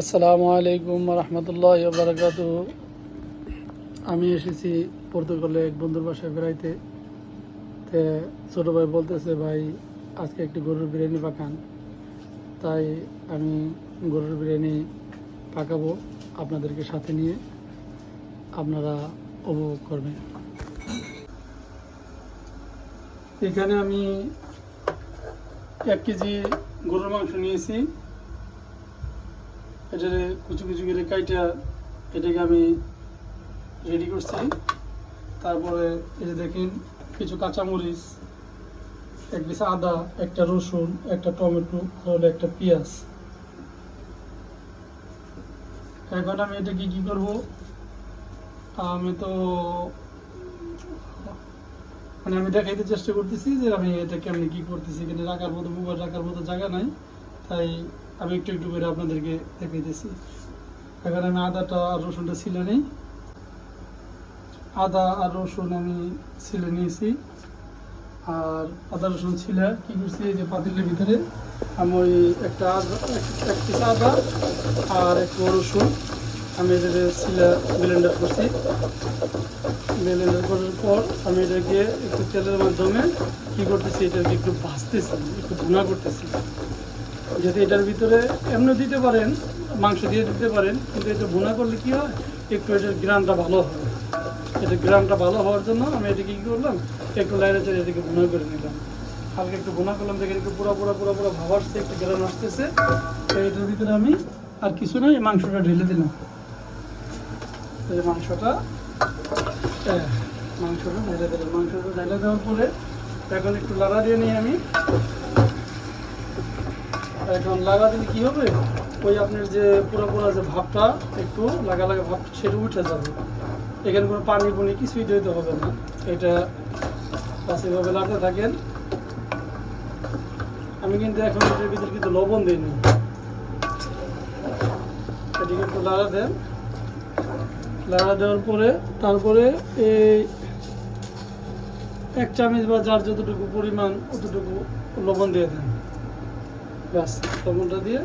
আসসালামু আলাইকুম রহমতুল্লাহ বারকাত আমি এসেছি পর্তুগালে এক বন্ধুর বাসায় বেড়াইতে। তে ছোটো ভাই বলতেছে, ভাই, আজকে একটি গরুর বিরিয়ানি পাকান। তাই আমি গরুর বিরিয়ানি পাকাবো আপনাদেরকে সাথে নিয়ে। আপনারা উপভোগ করবেন। এখানে আমি এক কেজি গরুর মাংস নিয়েছি। এটারে কুচু কুচু করে কাইটা এটাকে আমি রেডি করছি। তারপরে এই যে দেখেন, কিছু কাঁচামরিচ, এক পিস আদা, একটা রসুন, একটা টমেটো, আর একটা পেঁয়াজ। এখন আমি এটা কি কি করব? আমি তো মানে আমি দেখাইতে চেষ্টা করতেছি যে আমি এটা কেমনি কি করতেছি, এখানে রাখার মতো, মোবাইল রাখার মতো জায়গা নাই। তাই আমি একটু একটু করে আপনাদেরকে দেখাইতেছি। এখন আমি আদাটা আর রসুনটা ছিলে নিই। আদা আর রসুন আমি ছিলে নিয়েছি। আর আদা রসুন ছিলে কি করছি, এই যে পাতিলের ভিতরে আমি ওই একটা আদা, এক- পিস আদা আর একটু রসুন আমি এটাকে ছিলে ব্লেন্ডার করছি। ব্লেন্ডার করার পর আমি এটাকে একটু তেলের মাধ্যমে কি করতেছি, এটাকে একটু ভাজতেছি, একটু ভুনা করতেছি। যদি এটার ভিতরে এমনি দিতে পারেন, মাংস দিয়ে দিতে পারেন, কিন্তু এটা ভুনা করলে কী হয়? একটু এটার গ্রামটা ভালো হয় এটা গ্রামটা ভালো হওয়ার জন্য আমি এটাকে কী করলাম? একটু লাইনে চলে এটাকে ভুনা করে নিলাম। হালকা একটু ভুনা করলাম দেখে একটু পুরো পুরো পুরো পুরো ভাব আসছে, একটু গ্রাম আসতেছে। এটার ভিতরে আমি আর কিছু না এই মাংসটা ঢেলে দিলাম। এই মাংসটা মাংসটা ঢেলে দিলাম। মাংসটা ঢেলে দেওয়ার পরে এখন একটু লাড়া দিয়ে নিই আমি। এখন লাগা দিলে কি হবে? ওই আপনার যে পুরো পুরো যে ভাবটা, একটু লাগা লাগা ভাব সেটা উঠে যাবে। এখানে কোনো পানি পুনি কিছুই দিতে হবে না। এটা এভাবে লাগতে থাকেন। আমি কিন্তু এখন এটার ভিতরে কিন্তু লবণ দিইনি। এটিকে একটু লাগা দেন। লাগা দেওয়ার পরে, তারপরে এই এক চামচ বা যার যতটুকু পরিমাণ, অতটুকু লবণ দিয়ে দেন। ব্যাস লবণটা দিয়ে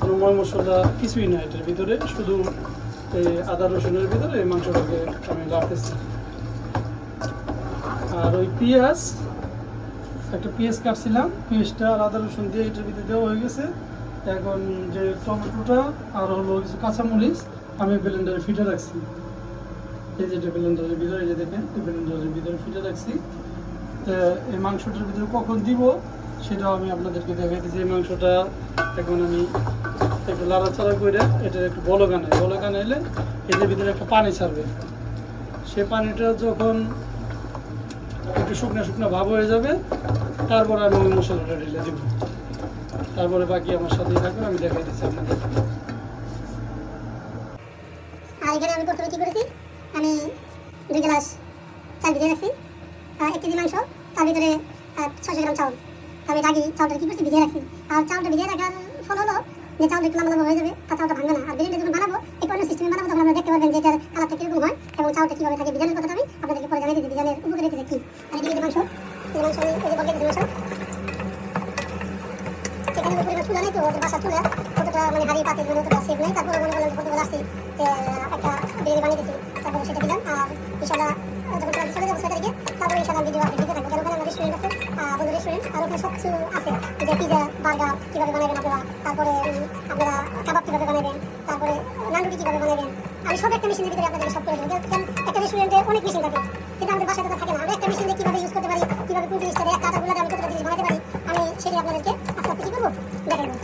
কোনো ময় মশলা কিছুই না এটার ভিতরে, শুধু এই আদা রসুনের ভিতরে এই মাংসটাকে আমি লাড়তেছি। আর ওই পেঁয়াজ, একটা পেঁয়াজ কাটছিলাম, পেঁয়াজটা আর আদা রসুন দিয়ে এটার ভিতরে দেওয়া হয়ে গেছে। এখন যে টমেটোটা আর হলো কিছু কাঁচামরিচ, আমি ব্লেন্ডারে ফিটে রাখছি। এই যে ব্লেন্ডারের ভিতরে যে দেখেন, এই ব্লেন্ডারের ভিতরে ফিটে রাখছি। তো এই মাংসটার ভিতরে কখন দিব? সেটাও আমি আপনাদেরকে দেখাইতেছি। এই মাংসটা এখন আমি একটু লাড়াচাড়া করে এটা একটু বলগান হয়। বলগান এলে এটার ভিতরে একটা পানি ছাড়বে। সে পানিটা যখন একটু শুকনো শুকনো ভাব হয়ে যাবে, তারপর আমি ওই মশলাটা ঢেলে দেবো। তারপরে বাকি আমার সাথেই থাকবে আমি দেখাই দিচ্ছি আপনাদের। আর এখানে আমি প্রথমে করেছি? আমি দুই গ্লাস চাল ভিজিয়ে রাখছি। এক কেজি মাংস, তার ভিতরে ছশো গ্রাম চাউল। আমি রাগি চাউলটা কি করছি? ভিজিয়ে রাখছি। আর চাউলটা ভিজিয়ে রাখার ফল হলো যে চাউলটা একটু লম্বা হয়ে যাবে তার চাউলটা ভাঙবে না। আর বিরিয়ানি যখন বানাবো, এই অন্য সিস্টেমে বানাবো, তখন আপনারা দেখতে পারবেন যে এটার কালারটা কীরকম হয় এবং চাউলটা কীভাবে থাকে বিজানের কথাটা আমি আপনাদেরকে পরে জানিয়ে দিচ্ছি। বিজানের উপকারিতা কি? আর এদিকে মাংস মাংস এই যে মাংস সেখানে চুলা নেই তো, ওদের বাসা চুলা, অতটা মানে হাড়ি পাতে মানে অতটা সেফ নেই। তারপরে মনে করলাম যখন আসছি যে একটা বিরিয়ানি বানিয়ে দিচ্ছি তারপরে সেটা দিলাম। আর যখন চলে যাব তারপরে ভিডিও আপনি দিতে থাকব। কেন রেস্টুরেন্ট আছে। বন্ধু রেস্টুরেন্ট আর ওখানে সব কিছু আছে। যে পিজা বার্গার কীভাবে বানাবেন আপনারা, তারপরে আপনারা কাবাব কীভাবে বানাবেন, তারপরে নানরুটি কীভাবে বানাবেন, আমি সব একটা মেশিনের ভিতরে আপনাদের সব করে দেবো। কারণ একটা রেস্টুরেন্টে অনেক মেশিন থাকে। কিন্তু আমাদের বাসায় তো থাকে না। আমরা একটা মেশিনে কীভাবে ইউজ করতে পারি, কীভাবে কোন জিনিসটা দিয়ে কাটা গুলাতে আমি কতটা জিনিস বানাতে পারি, আমি সেটাই আপনাদেরকে আস্তে আস্তে কী করব দেখাবো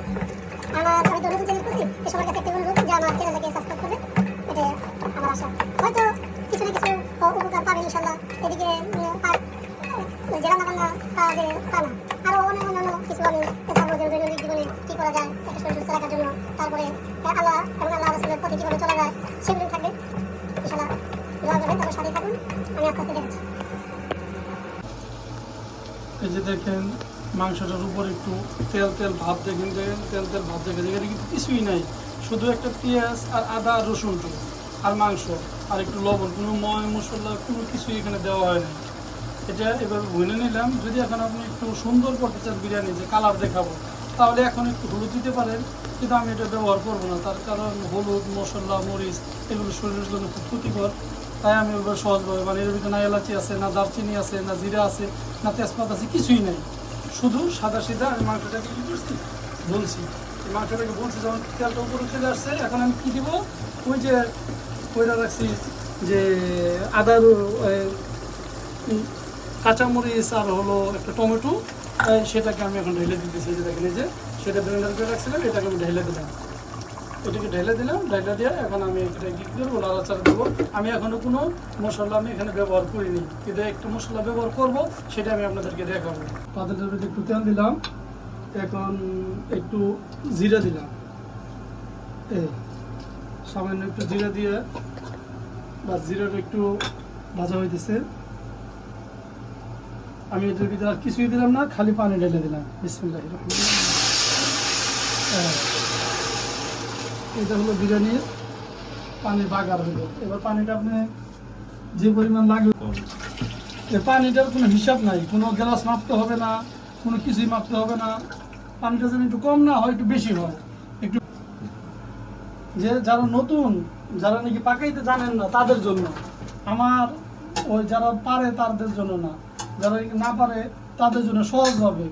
আমার আমি তো নতুন চ্যানেল করছি সবার কাছে অনুরোধ যে আমার চ্যানেলটাকে সাবস্ক্রাইব করবে এটা আমার আশা হয়তো কিছু না কিছু উ- উপকার পাবেন ইনশাল্লাহ এদিকে উম, আর উম, যে রান্না না। অনেক অন্যান্য কিছু আমি চেষ্টা করব দৈনন্দিন জীবনে করা যায় সুস্থ রাখার জন্য। তারপরে আল্লাহ, এবং আল্লাহ পথে কীভাবে চলা যায়, সেগুলো থাকবে। ইনশাল্লাহ দোয়া করবেন, তারপর সাথে থাকুন। আমি আস্তে আস্তে এই যে দেখেন, মাংসটার উপর একটু তেল তেল ভাব দেখেন দেখেন, তেল তেল ভাব দেখেন এখানে কিন্তু কিছুই নাই। শুধু একটা পেঁয়াজ আর আদা, রসুন, আর মাংস, আর একটু লবণ, কোনো ময় মশলা, কোনো কিছুই এখানে দেওয়া হয় না এটা এবার ভুনে নিলাম। যদি এখন আপনি একটু সুন্দর করতে চান বিরিয়ানি, যে কালার দেখাবো, তাহলে এখন একটু হলুদ দিতে পারেন, কিন্তু আমি এটা ব্যবহার করব না। তার কারণ হলুদ, মশলা, মরিচ, এগুলো শরীরের জন্য খুব ক্ষতিকর। তাই আমি ওগুলো সহজভাবে মানে এর ভিতরে না এলাচি আছে, না দারচিনি আছে, না জিরা আছে, না তেজপাত আছে, কিছুই নেই। শুধু সাদা সিধা আমি মাংসটাকে কী করছি? বলছি মাংসটাকে বলছি যখন তেলটা উপরে চলে আসছে, এখন আমি কী দিব? ওই যে ওইটা রাখছি যে আদার কাঁচামরিচ আর হলো একটা টমেটো সেটাকে আমি এখন ঢেলে দিতেছি যে দেখেন যে, সেটা ব্লেন্ডার করে রাখছিলাম, এটাকে আমি ঢেলে দিলাম। এটাকে ঢেলে দিলাম, ঢেলে দিয়ে এখন আমি এটা কি করব লাড়াচাড়া দেবো আমি এখনও কোনো মশলা আমি এখানে ব্যবহার করিনি। কিন্তু একটু মশলা ব্যবহার করব, সেটা আমি আপনাদেরকে দেখাবো। পাতাটার ভিতরে একটু তেল দিলাম, এখন একটু জিরা দিলাম। এই, সামান্য একটু জিরা দিয়ে বা জিরাটা একটু ভাজা হইতেছে আমি এটার ভিতরে কিছুই দিলাম না, খালি পানি ঢেলে দিলাম। বিসমুল্লাহ এটা হলো বিরিয়ানির পানির বাগার হলো এবার পানিটা আপনি যে পরিমাণ লাগবে পানিটার কোনো হিসাব নাই। কোনো গ্লাস মাপতে হবে না, কোনো কিছুই মাপতে হবে না। পানিটা যেন একটু কম না হয়, একটু বেশি হয়। একটু যে যারা নতুন, যারা নাকি পাকাইতে জানেন না তাদের জন্য। আমার ওই যারা পারে তাদের জন্য না। যারা না পারে, তাদের জন্য সহজভাবে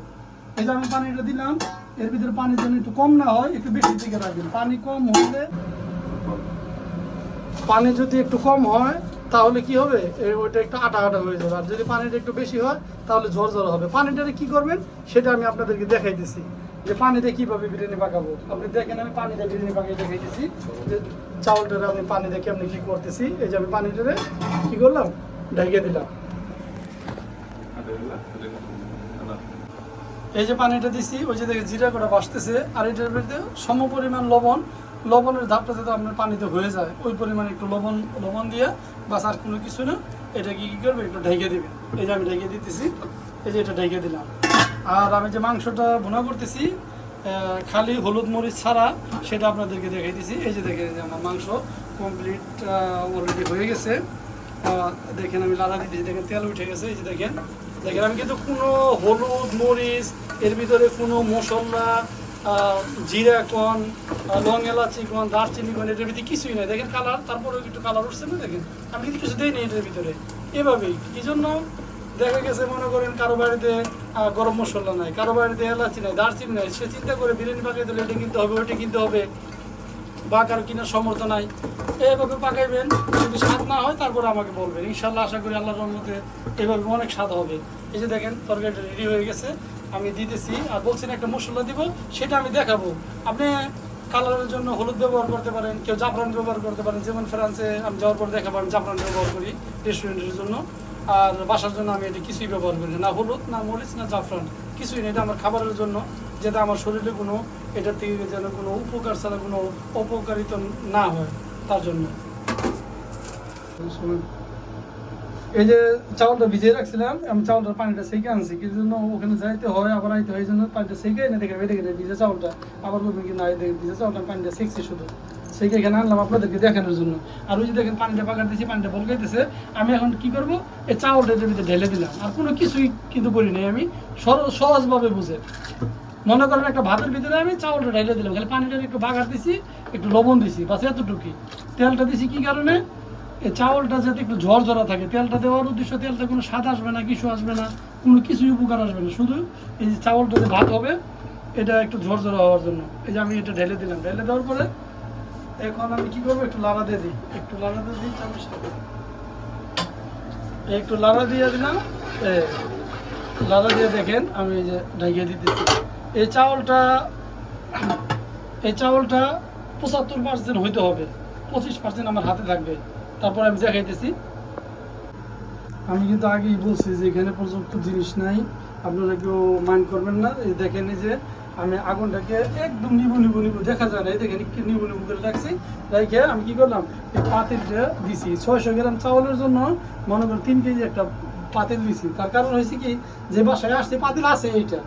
এই যে আমি পানিটা দিলাম, এর ভিতরে পানি যেন একটু কম না হয়, একটু বেশি দিকে রাখবেন। পানি কম হলে পানি যদি একটু কম হয়, তাহলে কি হবে? ওইটা একটু আটা আটা হয়ে যাবে। আর যদি পানিটা একটু বেশি হয়, তাহলে ঝরঝর হবে। পানিটারে কি করবেন? সেটা আমি আপনাদেরকে দেখাইতেছি। যে পানিতে কীভাবে বিরিয়ানি পাকাবো? আপনি দেখেন, আমি পানিতে বিরিয়ানি পাকিয়ে দেখাইতেছি। যে চাউলটারে আমি পানি দেখে আমি কি করতেছি? এই যে আমি পানিটারে কি করলাম? ঢেকে দিলাম। এই যে পানিটা দিছি, ওই যে দেখে জিরা করে বাসতেছে আর এটার মধ্যে সম পরিমাণ লবণ। লবণের ধাপটা যাতে আপনার পানিতে হয়ে যায়, ওই পরিমাণে একটু লবণ লবণ দিয়ে বাস আর কোনো কিছু না, এটা কি কী করবে? একটু ঢেকে দিবে। এই যে আমি ঢেকে দিতেছি, এই যে এটা ঢেকে দিলাম। আর আমি যে মাংসটা ভুনা করতেছি খালি হলুদ মরিচ ছাড়া সেটা আপনাদেরকে দেখাই দিছি। এই যে দেখে যে আমার মাংস কমপ্লিট অলরেডি হয়ে গেছে। দেখেন আমি লাদা দিতেছি দেখেন তেল উঠে গেছে, এই যে দেখেন। দেখেন, আমি কিন্তু কোনো হলুদ, মরিচ, এর ভিতরে কোনো মশলা জিরা কন লং এলাচি কন, দারচিনি কন, এটার ভিতরে কিছুই নাই। দেখেন কালার তারপরে একটু কালার উঠছে না, দেখেন? আমি কিন্তু কিছু দিই নি এটার ভিতরে। এভাবেই। কি জন্য দেখা গেছে, মনে করেন কারও বাড়িতে গরম মশলা নাই, কারও বাড়িতে এলাচি নাই, দারচিনি নাই। সে চিন্তা করে বিরিয়ানি পাকিয়ে দিলে এটা কিনতে হবে, ওইটা কিনতে হবে। বা কারও কেনার সমর্থ নাই। এইভাবে পাকাইবেন যদি স্বাদ না হয় তারপরে আমাকে বলবেন। ইনশাল্লাহ আশা করি আল্লাহর রহমতে এভাবে অনেক স্বাদ হবে। এই যে দেখেন, তরকারিটা রেডি হয়ে গেছে। আমি দিতেছি আর বলছেন একটা মশলা দিব, সেটা আমি দেখাবো। আপনি কালারের জন্য হলুদ ব্যবহার করতে পারেন, কেউ জাফরান ব্যবহার করতে পারেন। যেমন ফ্রান্সে আমি যাওয়ার পর দেখাবো, আমি জাফরান ব্যবহার করি রেস্টুরেন্টের জন্য। আর বাসার জন্য আমি এটা কিছুই ব্যবহার করি। না হলুদ, না মরিচ, না জাফরান। কিছুই না, এটা আমার খাবারের জন্য, যেটা আমার শরীরে কোনো এটার থেকে যেন কোনো উপকার ছাড়া কোনো অপকারিত না হয় তার জন্য। এই যে চাউলটা ভিজিয়ে রাখছিলাম, আমি চাউলটার পানিটা সেকে আনছি, কি জন্য ওখানে যাইতে হয়, আবার আইতে হয়, এই জন্য পানিটা সেকে এনে দেখে দেখে ভিজে চাউলটা। আবার বলবেন কি, না ভিজে চাউলটা পানিটা সেকছি শুধু। সেকে এখানে আনলাম আপনাদেরকে দেখানোর জন্য। আর ওই যে দেখেন পানিটা পাকার দিয়েছি পানিটা বলকাইতেছে আমি এখন কি করব? এই চাউলটা এটার ভিতরে ঢেলে দিলাম। আর কোনো কিছুই কিন্তু করি নাই আমি। সহজভাবে বুঝে। মনে করেন একটা ভাতের ভিতরে আমি চাউলটা ঢেলে দিলাম, খালি পানিটা একটু বাগার দিছি, একটু লবণ দিছি, বাস এতটুকুই। তেলটা দিছি কি কারণে? এই চাউলটা যাতে একটু ঝরঝরা থাকে, তেলটা দেওয়ার উদ্দেশ্য তেলটা কোনো স্বাদ আসবে না, কিছু আসবে না, কোনো কিছুই উপকার আসবে না। শুধু এই যে চাউলটা যে ভাত হবে, এটা একটু ঝরঝরা হওয়ার জন্য। এই যে আমি এটা ঢেলে দিলাম, ঢেলে দেওয়ার পরে এখন আমি কি করব? একটু লাড়া দিয়ে দিই, একটু লাড়া দিয়ে দিই চামচ একটু লাড়া দিয়ে দিলাম লাড়া দিয়ে দেখেন আমি যে ঢাকিয়ে দিতেছি। এই চাউলটা এই চাউলটা পঁচাত্তর পার্সেন্ট হইতে হবে। পঁচিশ পার্সেন্ট আমার হাতে থাকবে। তারপর আমি দেখাইতেছি। আমি কিন্তু আগেই বলছি যে এখানে পর্যাপ্ত জিনিস নাই। আপনারা কেউ মাইন্ড করবেন না। এই দেখেন যে আমি আগুনটাকে একদম নিবু নিবু নিবু দেখা যায় না। এই দেখেন নিবু নিবু করে রাখছি। রেখে আমি কি করলাম? এই পাতিলটা দিছি। ছয়শো গ্রাম চাউলের জন্য মনে করেন তিন কেজি একটা পাতিল দিছি। তার কারণ হয়েছে কি? যে বাসায় আসছে, পাতিল আছে এইটা।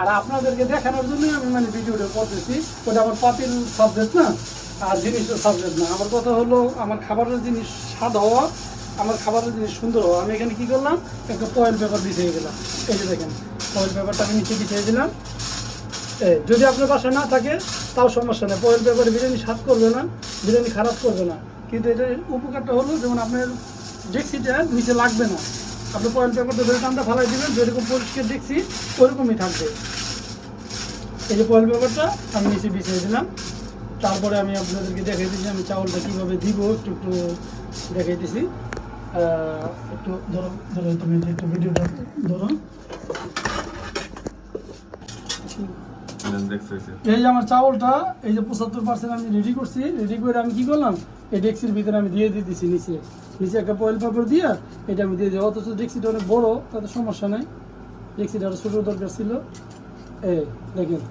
আর আপনাদেরকে দেখানোর জন্যই আমি মানে ভিডিওটা করতেছি। ওটা আমার পাতিল সাবজেক্ট না আর জিনিসের সাবজেক্ট না। আমার কথা হলো আমার খাবারের জিনিস স্বাদ হওয়া আমার খাবারের জিনিস সুন্দর হওয়া। আমি এখানে কী করলাম? একটা ফয়েল পেপার বিছিয়ে গেলাম। এই যে দেখেন ফয়েল পেপারটা আমি নিচে বিছিয়ে দিলাম। এই, যদি আপনার বাসায় না থাকে তাও সমস্যা নেই। ফয়েল পেপারে বিরিয়ানি স্বাদ করবে না বিরিয়ানি খারাপ করবে না। কিন্তু এটার উপকারটা হলো যেমন আপনার ডেক্সিটা নিচে লাগবে না। আপনি ফয়েল পেপার ধরে টানটা ফালাই দিবেন, যেরকম পরিষ্কার দেখছি, ওরকমই থাকবে। এই যে ফয়েল পেপারটা আমি নিচে বিছিয়ে দিলাম। তারপরে আমি আপনাদেরকে দেখাই দিচ্ছি, আমি চাউলটা কীভাবে দিব, একটু একটু দেখাই দিছি একটু ধরো ধরো, তুমি একটু ভিডিওটা ধরো। এই যে আমার চাউলটা, এই যে পঁচাত্তর পার্সেন্ট আমি রেডি করছি রেডি করে আমি কি করলাম? এই ডেক্সির ভিতরে আমি দিয়ে দিতেছি নিচে। নিচে একটা পয়েল পেপার দিয়ে এটা আমি দিয়ে দিই অথচ ডেক্সিটা অনেক বড়ো, তাতে সমস্যা নেই। ডেক্সিটা আরও ছোটো দরকার ছিল। এই দেখেন।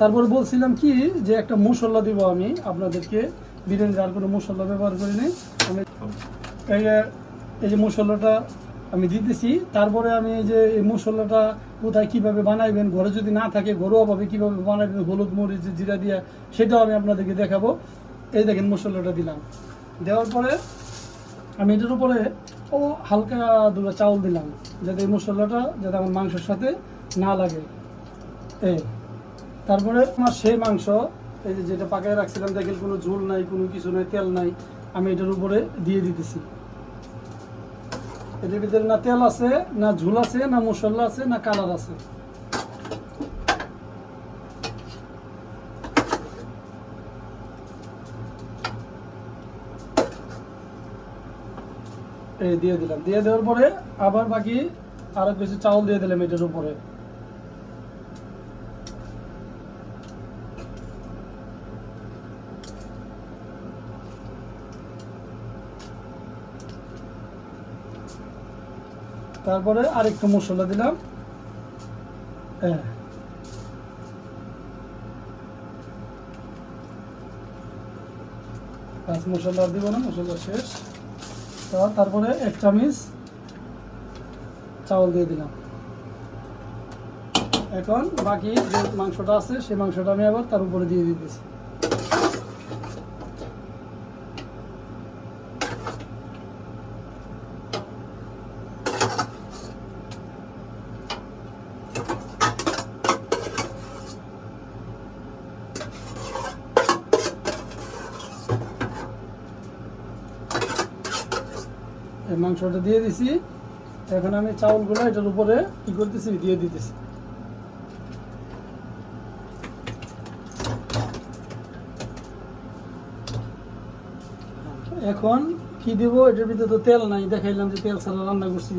তারপরে বলছিলাম কি, যে একটা মশলা দিব আমি আপনাদেরকে। বিরিয়ানির আর কোনো মশলা ব্যবহার করি নাই। আমি এই যে এই যে মশলাটা আমি দিতেছি, তারপরে আমি এই যে, এই মশলাটা কোথায় কীভাবে বানাইবেন, ঘরে যদি না থাকে, ঘরোয়াভাবে কীভাবে বানাইবেন, হলুদ, মরিচ, জিরা দিয়ে, সেটাও আমি আপনাদেরকে দেখাবো। এই দেখেন মশলাটা দিলাম। দেওয়ার পরে আমি এটার উপরে ও হালকা দুটো চাউল দিলাম, যাতে এই মশলাটা, যাতে আমার মাংসের সাথে না লাগে। এ, তারপরে আমার সেই মাংস, এই যে যেটা পাকায় রাখছিলাম, দেখেন কোনো ঝোল নাই, কোনো কিছু নাই, তেল নাই, আমি এটার উপরে দিয়ে দিতেছি। এটার ভিতরে না তেল আছে, না ঝোল আছে, না মশলা আছে, না কালার আছে। এই দিয়ে দিলাম। দিয়ে দেওয়ার পরে আবার বাকি আরও বেশি চাউল দিয়ে দিলাম এটার উপরে। তারপরে আরেকটু মশলা দিলাম। হ্যাঁ। মশলা দিব না, মশলা শেষ। তারপরে এক চামিচ চাউল দিয়ে দিলাম। এখন বাকি যে মাংসটা আছে, সেই মাংসটা আমি আবার তার উপরে দিয়ে দিতেছি। মাংসটা দিয়ে দিছি। এখন আমি চাউলগুলো এটার উপরে কি করতেছি দিয়ে দিতেছি। এখন কি দিব? এটার ভিতরে তো তেল নাই দেখাইলাম যে তেল ছাড়া রান্না করছি।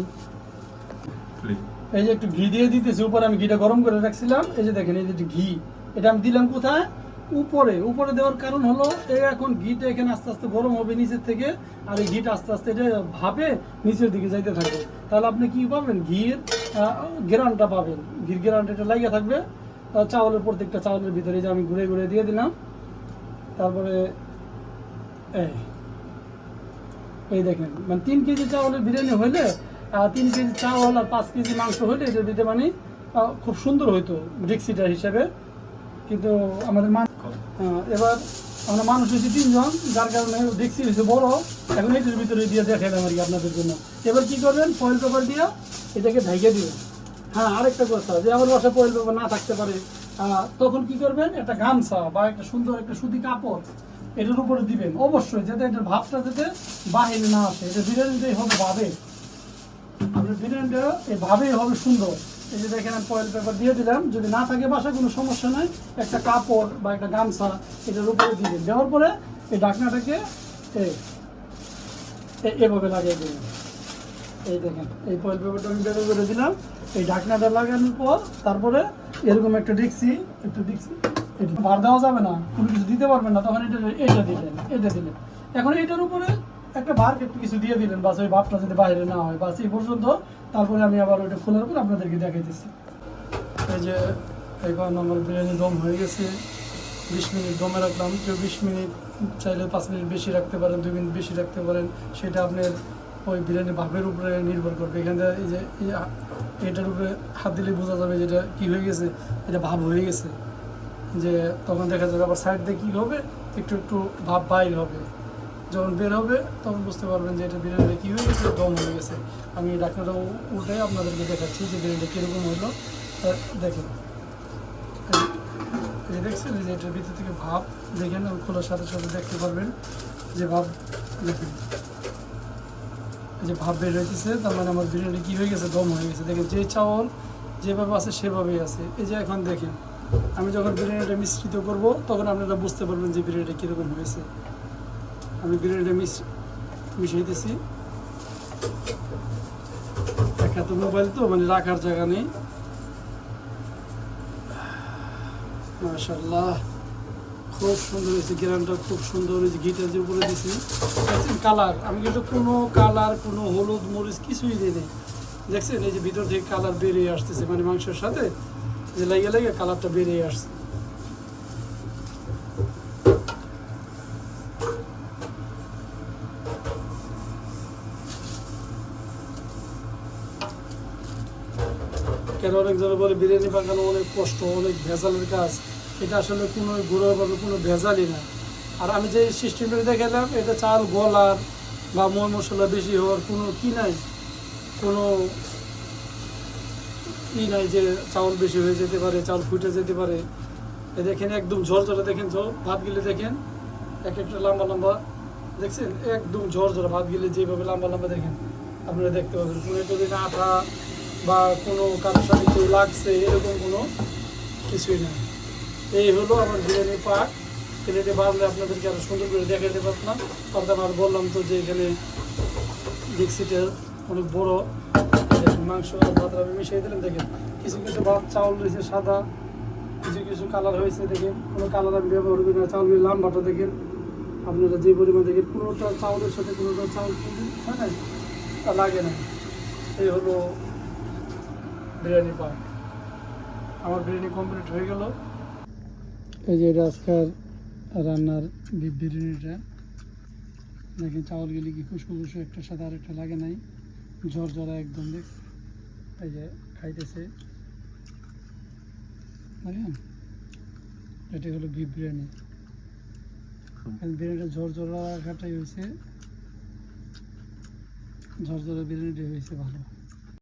এই যে একটু ঘি দিয়ে দিতেছি উপরে আমি ঘিটা গরম করে রাখছিলাম। এই যে দেখেন এই যে ঘি এটা আমি দিলাম কোথায়? উপরে উপরে দেওয়ার কারণ হলো এই এখন ঘিটা এখানে আস্তে আস্তে গরম হবে নিচের থেকে, আর এই ঘিটা আস্তে আস্তে এটা ভাবে নিচের দিকে যাইতে থাকবে। তাহলে আপনি কি পাবেন? ঘির গেরানটা পাবেন। ঘির গেরানটা এটা লাগিয়ে থাকবে। চাউলের প্রত্যেকটা চাউলের ভিতরে যে আমি ঘুরে ঘুরে দিয়ে দিলাম। তারপরে এই দেখেন মানে তিন কেজি চাউলের বিরিয়ানি হইলে তিন কেজি চাউল আর পাঁচ কেজি মাংস হইলে এটা দিতে মানে খুব সুন্দর হইতো ডিক্সিটার হিসেবে। কিন্তু আমাদের মান এবার আমরা মানুষ হয়েছি তিনজন, যার কারণে ডিক্সি হয়েছে বড়। এখন এটার ভিতরে দিয়ে দেখাইলাম আর আপনাদের জন্য। এবার কি করবেন? ফয়েল পেপার দিয়ে এটাকে ঢেকে দিবেন। হ্যাঁ আরেকটা কথা, যে আমার বাসায় ফয়েল পেপার না থাকতে পারে তখন কি করবেন? একটা গামছা বা একটা সুন্দর একটা সুতি কাপড় এটার উপরে দিবেন। অবশ্যই, যাতে এটার ভাবটা যাতে বাহিরে না আসে। এটা বিরিয়ানিটাই হবে ভাবে। আপনার বিরিয়ানিটা এভাবেই হবে সুন্দর। এই যে দেখেন আমি ফয়েল পেপার দিয়ে দিলাম। যদি না থাকে বাসায়, কোনো সমস্যা নাই। একটা কাপড় বা একটা গামছা এটার উপরে দিয়ে দিবেন দেওয়ার পরে এই এ- এভাবে লাগিয়ে দেবেন এই দেখেন, এই ফয়েল পেপারটা আমি বের করে দিলাম। এই ঢাকনাটা লাগানোর পর তারপরে এরকম একটা ডিক্সি একটু ডিক্সি ভার দেওয়া যাবে না। কোনো কিছু দিতে পারবেন না, তখন এটা এটা দিলেন এটা দিলেন। এখন এটার উপরে একটা ভার একটু কিছু দিয়ে দিলেন। বাস ওই ভাবটা যদি বাইরে না হয়। বাস এই পর্যন্ত তারপরে আমি আবার ওইটা খোলার পর আপনাদেরকে দেখাইতেছি। এই যে এখন আমার বিরিয়ানি দম হয়ে গেছে, বিশ মিনিট দমে রাখলাম। কেউ বিশ মিনিট চাইলে পাঁচ মিনিট বেশি রাখতে পারেন, দুই মিনিট বেশি রাখতে পারেন, সেটা আপনার ওই বিরিয়ানি ভাবের উপরে নির্ভর করবে। এখানে এই যে এটার উপরে হাত দিলে বোঝা যাবে যেটা কি হয়ে গেছে, এটা ভাব হয়ে গেছে। যে তখন দেখা যাবে আবার সাইড দিয়ে কী হবে, একটু একটু ভাব বাইর হবে। যখন বের হবে তখন বুঝতে পারবেন যে এটা বিরিয়ানিটা কী হয়ে গেছে দম হয়ে গেছে। আমি ডাক্তারটা উঠে আপনাদেরকে দেখাচ্ছি যে বিরিয়ানিটা কীরকম হলো। দেখেন। এই দেখছেন যে এটার ভিতর থেকে ভাব দেখেন খোলার সাথে সাথে দেখতে পারবেন যে ভাব দেখেন। যে ভাব বের হইতেছে, তার মানে আমার বিরিয়ানি কী হয়ে গেছে দম হয়ে গেছে। দেখেন, যে চাউল যেভাবে আছে, সেভাবেই আছে। এই যে এখন দেখেন, আমি যখন বিরিয়ানিটা মিশ্রিত করব, তখন আপনারা বুঝতে পারবেন যে বিরিয়ানিটা কীরকম হয়েছে। আমি বিরিয়ানিটা মিশ মিশাইতেছি একা তো মোবাইল তো মানে রাখার জায়গা নেই। মাশাল্লাহ খুব সুন্দর হয়েছে গ্রামটা খুব সুন্দর হয়েছে, ঘিটা যে উপরে দিছি। কালার, আমি কিন্তু কোনো কালার, কোনো হলুদ, মরিচ কিছুই দিই নেই। দেখছেন, এই যে ভিতর থেকে কালার বেরিয়ে আসতেছে মানে মাংসের সাথে, যে লাগিয়ে লেগে কালারটা বেরিয়ে আসছে। কেন অনেকজনে বলে বিরিয়ানি পাকানো অনেক কষ্ট, অনেক ভেজালের কাজ। এটা আসলে কোনো ঘুরোভাবে কোনো ভেজালই না। আর আমি যে সিস্টেমটা দেখালাম, এটা চাল গলার বা ময় মশলা বেশি হওয়ার কোনো কি নাই? কোনো ই নাই যে চাউল বেশি হয়ে যেতে পারে, চাউল ফুটে যেতে পারে। এই দেখেন একদম ঝরঝরে, দেখেন ভাত গিলে দেখেন, এক একটা লম্বা লম্বা, দেখছেন? একদম ঝরঝরে ভাত গিলে যেভাবে লম্বা লম্বা দেখেন, আপনারা দেখতে পাবেন। কোনো যদি আঠা বা কোনো কারোর সাথে কেউ লাগছে, এরকম কোনো কিছুই না। এই হলো আমার বিরিয়ানি পাক। প্লেটে বাড়লে আপনাদেরকে আরও সুন্দর করে দেখাতে পারতাম। অর্থাৎ আর বললাম তো যে এখানে ডিক্সিটা অনেক বড় মাংস আর ভাত আমি মিশিয়ে দিলাম। দেখেন, কিছু কিছু ভাত চাউল রয়েছে সাদা, কিছু কিছু কালার হয়েছে, দেখেন। কোনো কালার আমি ব্যবহার করি না, চাউলের লাম্বাটা দেখেন। আপনারা যে পরিমাণ দেখেন, কোনোটা চাউলের সাথে, কোনোটা চাউল হয় না তা লাগে না। এই হলো বিরিয়ানি পাক আমার বিরিয়ানি কমপ্লিট হয়ে গেল। এই যে এটা আজকাল রান্নার বিরিয়ানিটা। দেখেন চাউলগুলি কি খুশবু খুশবু একটার সাথে আরেকটা লাগে নাই। ঝরঝরা একদম, দেখ। এই যে খাইতেছে। দেখেন? এটা হলো বিফ বিরিয়ানি। আর বিরিয়ানিটা ঝরঝরা রাখাটাই হয়েছে। ঝরঝরা বিরিয়ানিটাই হয়েছে ভালো।